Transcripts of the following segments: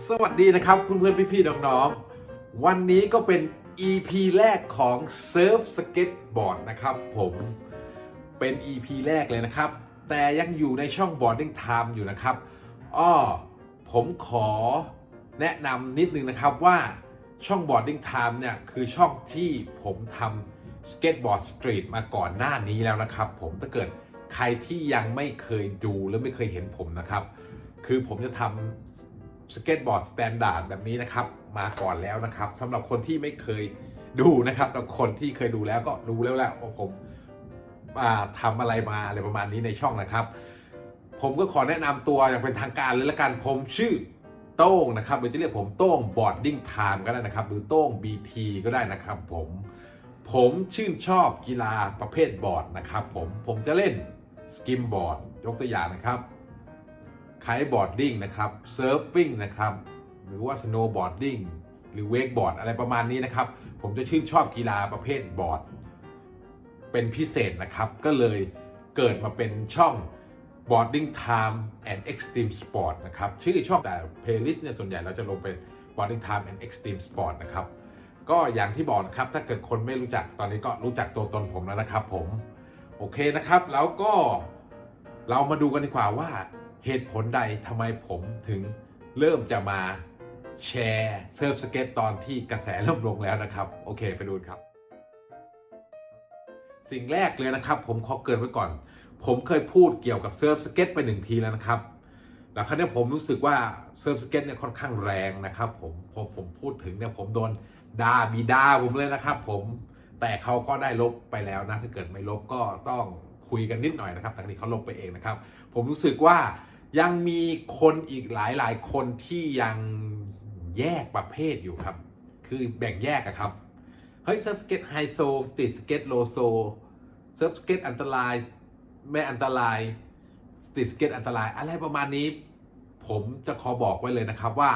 สวัสดีนะครับเพื่อนๆพี่ๆน้องๆ วันนี้ก็เป็น EP แรกของ Surf Skateboard นะครับผมเป็น EP แรกเลยนะครับ แต่ยังอยู่ในช่อง Boarding Time อยู่นะครับอ้อผมขอแนะนำนิดนึงนะครับว่าช่อง Boarding Time เนี่ย คือช่องที่ผมทำ Skateboard Street มาก่อนหน้านี้แล้วนะครับ ผมถ้าเกิดใครที่ยังไม่เคยดูหรือไม่เคยเห็นผมนะครับ คือผมจะทำ สเก็ตบอร์ดสแตนดาร์ดแบบนี้นะครับ มาก่อนแล้วนะครับสำหรับคนที่ไม่เคยดูนะครับแต่คนที่เคยดูแล้วก็รู้แล้วแหละว่าผมอ่าทำอะไรมาอะไรประมาณนี้ในช่องนะครับ ผมก็ขอแนะนำตัวอย่างเป็นทางการเลยละกันผมชื่อโต้งนะครับหรือจะเรียกผมโต้งบอร์ดดิ้งไทม์ก็ได้นะครับ หรือโต้ง BT ก็ได้นะครับ ผมผมชื่นชอบกีฬาประเภทบอร์ดนะครับ ผมผมจะเล่นสกิมบอร์ดยกตัวอย่างนะครับ ไคท์บอร์ดดิ้งนะครับเซิร์ฟฟิ้งนะครับหรือว่าสโนว์บอร์ดดิ้งหรือเวกบอร์ดอะไรประมาณนี้นะครับ ผมจะชื่นชอบกีฬาประเภทบอร์ด เป็นพิเศษนะครับ ก็เลยเกิดมาเป็นช่อง Boarding Time and Extreme Sport นะครับ ชื่อช่องแต่ playlist เนี่ยส่วนใหญ่เราจะลงเป็น Boarding Time and Extreme Sport นะครับ ก็อย่างที่บอกนะครับ ถ้าเกิดคนไม่รู้จักตอนนี้ก็รู้จักตัวตนผมแล้วนะครับผม โอเคนะครับ แล้วก็เรามาดูกันดีกว่าว่า เหตุผลใดทำไมผมถึงเริ่มจะมาแชร์เซิร์ฟสเก็ตตอนที่กระแสเริ่มลงแล้วนะครับ โอเคไปดูครับ สิ่งแรกเลยนะครับ ผมขอเกินไว้ก่อน ผมเคยพูดเกี่ยวกับเซิร์ฟสเก็ตไปหนึ่งทีแล้วนะครับแล้วครั้นี้ผมรู้สึกว่าเซิร์ฟสเก็ตเนี่ยค่อนข้างแรงนะครับ ผมพอผมพูดถึงเนี่ยผมโดนด่าบีดาผมเลยนะครับ ผมแต่เขาก็ได้ลบไปแล้วนะถ้าเกิดไม่ลบก็ต้องคุยกันนิดหน่อยนะครับทางนี้เขาลบไปเองนะครับ ผมรู้สึกว่า ยังมีคนอีกหลายหลายคนที่ยังแยกประเภทอยู่ครับ คือแบ่งแยกอะครับ เฮ้ยเซิร์ฟสเก็ตไฮโซสตรีทสเก็ตโลโซเซิร์ฟสเก็ตอันตรายไม่อันตรายสตรีทสเก็ตอันตราย อะไรประมาณนี้ ผมจะขอบอกไว้เลยนะครับว่า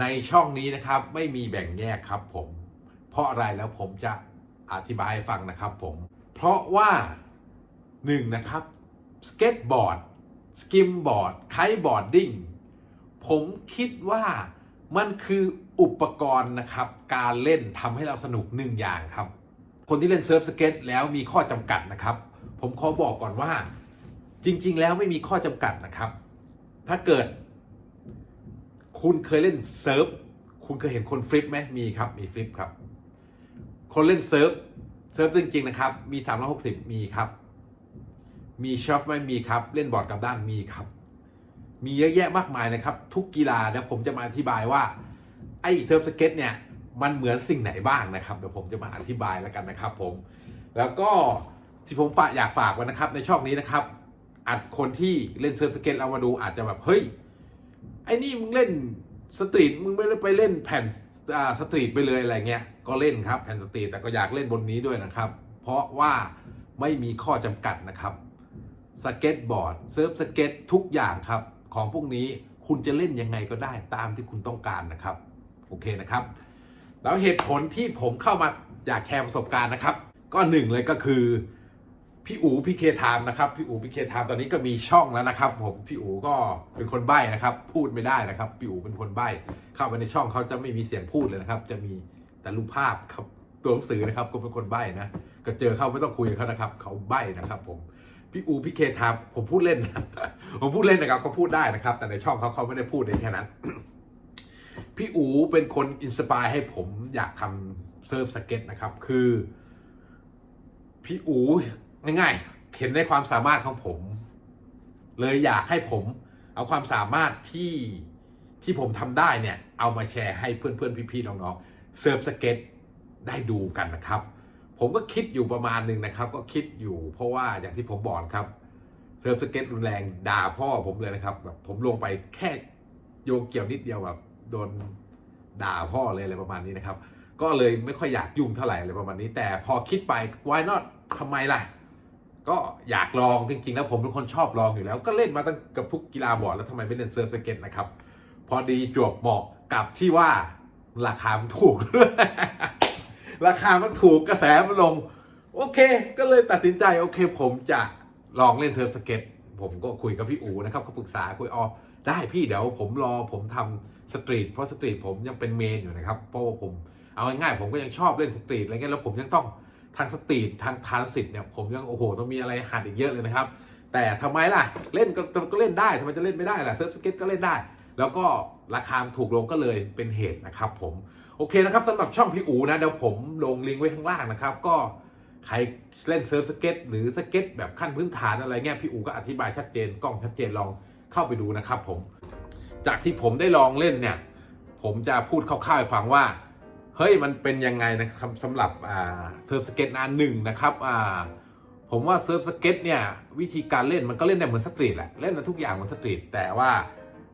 ในช่องนี้นะครับไม่มีแบ่งแยกครับผม เพราะอะไรแล้วผมจะอธิบายให้ฟังนะครับผม เพราะว่าหนึ่งนะครับสเก็ตบอร์ด สกิมบอร์ดไคบอร์ดดิ้งผมคิดว่ามันคืออุปกรณ์นะครับ การเล่นทำให้เราสนุกหนึ่งอย่างครับ คนที่เล่นเซิร์ฟสเก็ตแล้วมีข้อจำกัดนะครับ ผมขอบอกก่อนว่า จริง ๆ แล้วไม่มีข้อจำกัดนะครับ ถ้าเกิด คุณเคยเล่นเซิร์ฟคุณเคยเห็นคนฟลิปไหมมีครับมีฟลิปครับ คนเล่นเซิร์ฟเซิร์ฟจริงๆนะครับ มี 360 มีครับ มีชอฟไหมมีครับ เล่นบอร์ดกับด้านมีครับ มีเยอะแยะมากมายนะครับ ทุกกีฬาเดี๋ยวผมจะมาอธิบายว่าไอ้เซิร์ฟสเก็ตเนี่ยมันเหมือนสิ่งไหนบ้างนะครับเดี๋ยวผมจะมาอธิบายแล้วกันนะครับ ผม แล้วก็ที่ผมฝากอยากฝากไว้นะครับ ในช่องนี้นะครับอาจคนที่เล่นเซิร์ฟสเก็ตเรามาดูอาจจะแบบเฮ้ยไอ้นี่มึงเล่นสตรีทมึงไม่ได้ไปเล่นแผ่นสตรีทไปเลยอะไรเงี้ยก็เล่นครับแผ่นสตรีทแต่ก็อยากเล่นบนนี้ด้วยนะครับ เพราะว่าไม่มีข้อจำกัดนะครับ สเก็ตบอร์ดเซิร์ฟสเก็ตทุกอย่างครับ ของพวกนี้คุณจะเล่นยังไงก็ได้ตามที่คุณต้องการนะครับ โอเคนะครับ แล้วเหตุผลที่ผมเข้ามาอยากแชร์ประสบการณ์นะครับ ก็หนึ่งเลยก็คือ พี่อูพี่เคทามนะครับ พี่อูพี่เคทามตอนนี้ก็มีช่องแล้วนะครับ ผมพี่อูก็เป็นคนใบ้นะครับ พูดไม่ได้นะครับ พี่อูเป็นคนใบ้เข้าไปในช่องเขาจะไม่มีเสียงพูดเลยนะครับ จะมีแต่รูปภาพครับตัวหนังสือนะครับก็เป็นคนใบ้นะก็เจอเขาไม่ต้องคุยกับเขานะครับ เขาใบ้นะครับ ผม พี่อูพี่เคทามผมพูดเล่นนะผมพูดเล่นนะครับเขาพูดได้นะครับ แต่ในช่องเขาเขาไม่ได้พูดในแค่นั้น พี่อูเป็นคนอินสปายให้ผมอยากทำเซิร์ฟสเก็ตนะครับ คือ พี่อูง่ายๆเห็นในความสามารถของผม เลยอยากให้ผมเอาความสามารถที่ที่ผมทำได้เนี่ย เอามาแชร์ให้เพื่อนๆพี่ๆน้องๆเซิร์ฟสเก็ตได้ดูกันนะครับ ผมก็คิดอยู่ประมาณหนึ่งนะครับ ก็คิดอยู่เพราะว่าอย่างที่ผมบอกครับเซิร์ฟสเก็ตรุนแรงด่าพ่อผมเลยนะครับแบบผมลงไปแค่โยงเกี่ยวนิดเดียวแบบโดนด่าพ่อเลยอะไรประมาณนี้นะครับ ก็เลยไม่ค่อยอยากยุ่งเท่าไหร่อะไรประมาณนี้ แต่พอคิดไป why not ทำไมล่ะ ก็อยากลองจริงๆ แล้วผมเป็นคนชอบลองอยู่แล้ว ก็เล่นมาตั้งกับทุกกีฬาบอร์ดแล้วทำไมไม่เล่นเซิร์ฟสเก็ตนะครับ พอดีจวบเหมาะกับที่ว่าราคามันถูก ราคามันถูกกระแสมันลง โอเค ก็เลยตัดสินใจโอเค ผมจะลองเล่นเซิร์ฟสเก็ตผมก็คุยกับพี่อูนะครับก็ปรึกษาคุยอ๋อได้พี่เดี๋ยวผมรอผมทำสตรีทเพราะสตรีทผมยังเป็นเมนอยู่นะครับเพราะว่าผมเอาง่ายๆผมก็ยังชอบเล่นสตรีทอะไรเงี้ยแล้วผมยังต้องทางสตรีททางทานสิทธิ์เนี่ยผมยังโอ้โหต้องมีอะไรหัดอีกเยอะเลยนะครับ แต่ทำไมล่ะเล่นก็ก็เล่นได้ทำไมจะเล่นไม่ได้ล่ะเซิร์ฟสเก็ตก็เล่นได้ แล้วก็ราคาถูกลงก็เลยเป็นเหตุนะครับผม โอเคนะครับสำหรับช่องพี่อูนะเดี๋ยวผมลงลิงก์ไว้ข้างล่างนะครับ ก็ใครเล่นเซิร์ฟสเก็ต หรือสเก็ต แบบขั้นพื้นฐานอะไรเงี้ยพี่อูก็อธิบายชัดเจนกล้องชัดเจนลองเข้าไปดูนะครับผม จากที่ผมได้ลองเล่นเนี่ย ผมจะพูดคร่าวๆให้ฟังว่า เฮ้ยมันเป็นยังไงนะครับสำหรับเซิร์ฟสเก็ตนาหนึ่งนะครับผมว่าเซิร์ฟสเก็ตเนี่ยวิธีการเล่นมันก็เล่นได้เหมือนสตรีทแหละเล่นได้ทุกอย่างเหมือนสตรีทแต่ว่า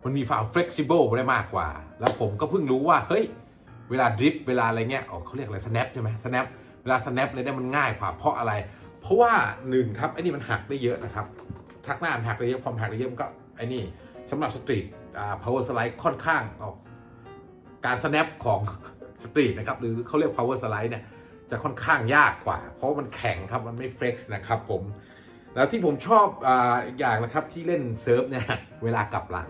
มันมีความ flexible ได้มากกว่า แล้วผมก็เพิ่งรู้ว่าเฮ้ย เวลาดริฟต์เวลาอะไรเงี้ยอ๋อเขาเรียกอะไร snap ใช่ไหม snap เวลา snap เลยเนี่ยมันง่ายกว่าเพราะอะไร เพราะว่าหนึ่งครับไอ้นี่มันหักได้เยอะนะครับทักหน้ามันหักได้เยอะพอมหักได้เยอะมันก็ไอ้นี่สำหรับสตรีทอ่า power slide ค่อนข้างออกการ snap ของสตรีทนะครับหรือเขาเรียก power slide เนี่ยจะค่อนข้างยากกว่า เพราะมันแข็งครับมันไม่ flex นะครับผม แล้วที่ผมชอบอ่าอีกอย่างนะครับที่เล่นเซิร์ฟเนี่ยเวลากลับหลัง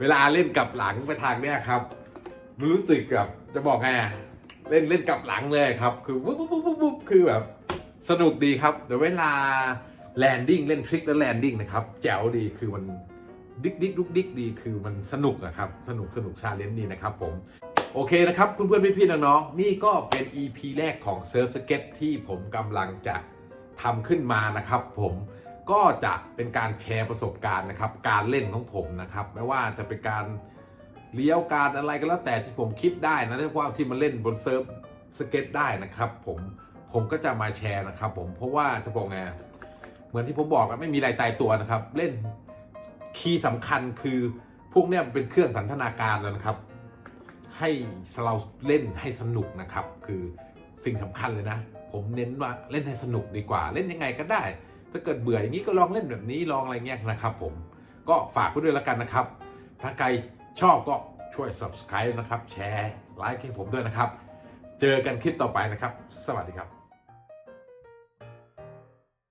เวลาเล่นกลับหลังไปทางเนี่ยครับ มันรู้สึกแบบจะบอกไงอะเล่นเล่นกลับหลังเลยครับ คือปุ๊บปุ๊บปุ๊บปุ๊บคือแบบสนุกดีครับแต่เวลาแลนดิ้งเล่นทริคแล้วแลนดิ้งนะครับแจ๋วดีคือมันดิกดิกดุกดิกดีคือมันสนุกอะครับ สนุกสนุกชาเลนจ์ดีนะครับผม โอเคนะครับเพื่อนๆพี่ๆน้องๆนี่ก็เป็น EP แรกของเซิร์ฟสเก็ตที่ผมกำลังจะทำขึ้นมานะครับ ผมก็จะเป็นการแชร์ประสบการณ์นะครับ การเล่นของผมนะครับ ไม่ว่าจะเป็นการ เลี้ยวการอะไรก็แล้วแต่ที่ผมคิดได้นะที่ว่าที่มันเล่นบนเซิร์ฟสเก็ตได้นะครับ ผมผมก็จะมาแชร์นะครับ ผมเพราะว่าจะบอกไงเหมือนที่ผมบอกอะไม่มีอะไรตายตัวนะครับ เล่นคีย์สำคัญคือพวกเนี้ยเป็นเครื่องสันทนาการแล้วนะครับ ให้เราเล่นให้สนุกนะครับ คือสิ่งสำคัญเลยนะ ผมเน้นว่าเล่นให้สนุกดีกว่า เล่นยังไงก็ได้ ถ้าเกิดเบื่ออย่างนี้ก็ลองเล่นแบบนี้ลองอะไรเงี้ยนะครับ ผมก็ฝากไว้ด้วยแล้วกันนะครับ ถ้าใคร ชอบก็ช่วย subscribe นะครับ แชร์ไลค์ให้ผมด้วยนะครับ เจอกันคลิปต่อไปนะครับ สวัสดีครับ